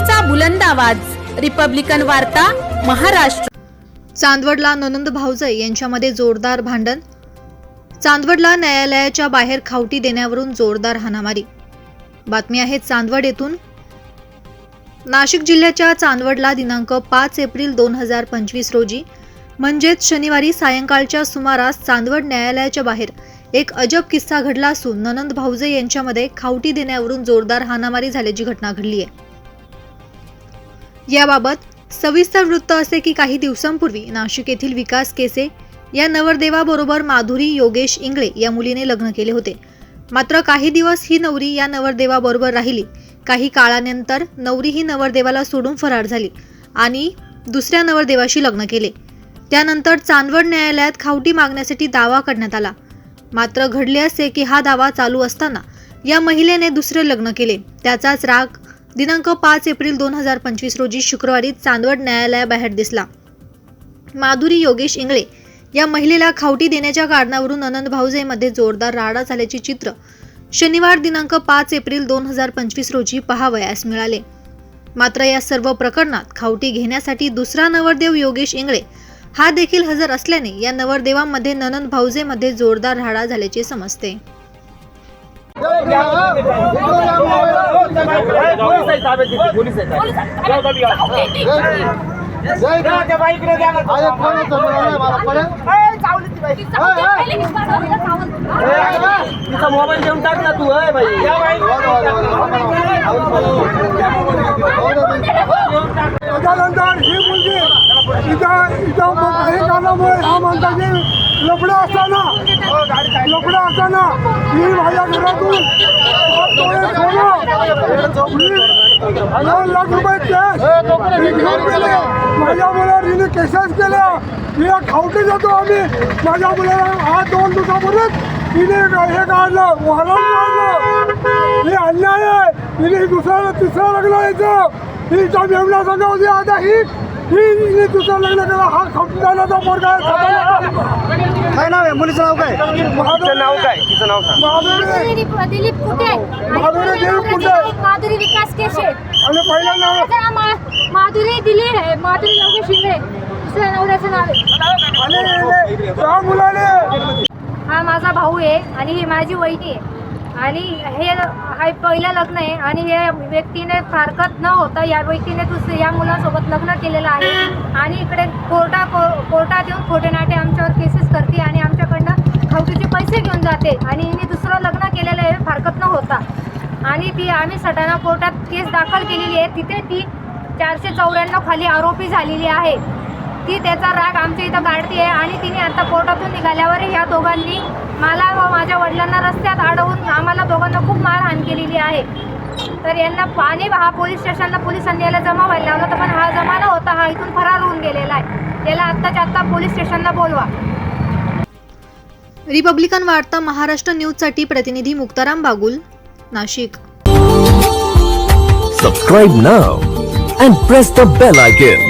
लोकशाहीचा बुलंद आवाज. रिपब्लिकन वार्ता महाराष्ट्र. चांदवडला ननंद भाऊजे यांच्यामध्ये जोरदार भांडण. चांदवडला न्यायालयाच्या बाहेर खावटी देण्यावरून जोरदार हाणामारी. बातमी आहे चांदवड येथून. नाशिक जिल्ह्याच्या चांदवडला दिनांक पाच एप्रिल दोन हजार पंचवीस रोजी म्हणजेच शनिवारी सायंकाळच्या सुमारास चांदवड न्यायालयाच्या बाहेर एक अजब किस्सा घडला असून ननंद भाऊजे यांच्यामध्ये खावटी देण्यावरून जोरदार हाणामारी झाल्याची घटना घडली आहे याबाबत सविस्तर वृत्त असे की काही दिवसांपूर्वी नाशिक येथील विकास केसे या नवरदेवाबरोबर माधुरी योगेश इंगळे या मुलीने लग्न केले होते. मात्र काही दिवस ही नवरी या नवरदेवाबरोबर राहिली. काही काळानंतर नवरी ही नवरदेवाला सोडून फरार झाली आणि दुसऱ्या नवरदेवाशी लग्न केले. त्यानंतर चांदवड न्यायालयात खावटी मागण्यासाठी दावा करण्यात आला. मात्र घडले असे की हा दावा चालू असताना या महिलेने दुसरे लग्न केले. त्याचाच राग दिनांक पाच एप्रिल दोन हजार पंचवीस रोजी शुक्रवारी चांदवड न्यायालयाबाहेर दिसला. माधुरी योगेश इंगळे या महिलेला खावटी देण्याच्या कारणावरून अनंत भाऊजेमध्ये जोरदार राडा झाल्याचे चित्र शनिवार दिनांक पाच एप्रिल दोन हजार पंचवीस रोजी पहावयास मिळाले. मात्र या सर्व प्रकरणात खावटी घेण्यासाठी दुसरा नवरदेव योगेश इंगळे हा देखील हजर असल्याने या नवरदेवांमध्ये ननंद भाऊजेमध्ये जोरदार राडा झाल्याचे समजते. तिचा मोबाईल देऊन टाक ना तू अय बाई त्याच्यानंतर ही मुलगी इथं इथं हे कारणामुळे हा म्हणता की लपडं असताना लपडं असताना मी माझ्या घरातून मी लाख रुपये कॅश मी माझ्या मुलावर हिने केसेस केल्या हिला खावटी देतो आम्ही माझ्या मुलाला आज दोन दिवसापूर्वीच हिने हे काढलं वाहन काढलं हे अन्याय आहे हिने दुसऱ्या तिसरं लग्न यायचं हिच्या मेवना संघ होती आता ही ही। दुसरं लग्न केलं हा पोरगा काय नाव आहे मुलीचं नाव काय तिचं नाव काय तिचं नाव सांग दिलीप कुठे माधुरी दिलीप कुठे? माधुरी विकास केशे. आणि पहिलं नाव? माधुरी दिलीप आहे. माधुरी योगेश शिंदे. दुसऱ्या नवऱ्याचं नाव आहे. आणि हिने त्या मुलाने हा माझा भाऊ आहे आणि ही माझी वहिनी आहे. आणि हे हा पहिलं लग्न आहे आणि हे व्यक्तीने फारकत न होता या व्यक्तीने दुसऱ्या या मुलासोबत लग्न केलेलं आहे. आणि इकडे कोर्टा को कोर्टात येऊन खोटे नाटे आमच्यावर केसेस करते आणि आमच्याकडनं खावटीचे पैसे घेऊन जाते. आणि हिने दुसरं लग्न केलेलं आहे फारकत न होता. आणि ती आम्ही सटाणा कोर्टात केस दाखल केलेली आहे. तिथे ती चारशे चौऱ्याण्णव खाली आरोपी झालेली आहे. ती त्याचा राग आमच्या इथं काढते आहे आणि तिने आता कोर्टातून निघाल्यावर ह्या दोघांनी मला व माझ्या वडिलांना रस्त्यात अडवून आम्हाला दोघांना खूप मारहाण केलेली आहे. तर यांना पाणी हा पोलीस स्टेशनला पोलिसांनी याला जमा व्हायला लावला तर पण हा जमा न होता हा इथून फरार होऊन गेलेला आहे. त्याला आत्ताच्या आत्ता पोलीस स्टेशनला बोलवा. रिपब्लिकन वार्ता महाराष्ट्र न्यूजसाठी प्रतिनिधी Muktaram Bagul Nashik. Subscribe now and press the bell icon.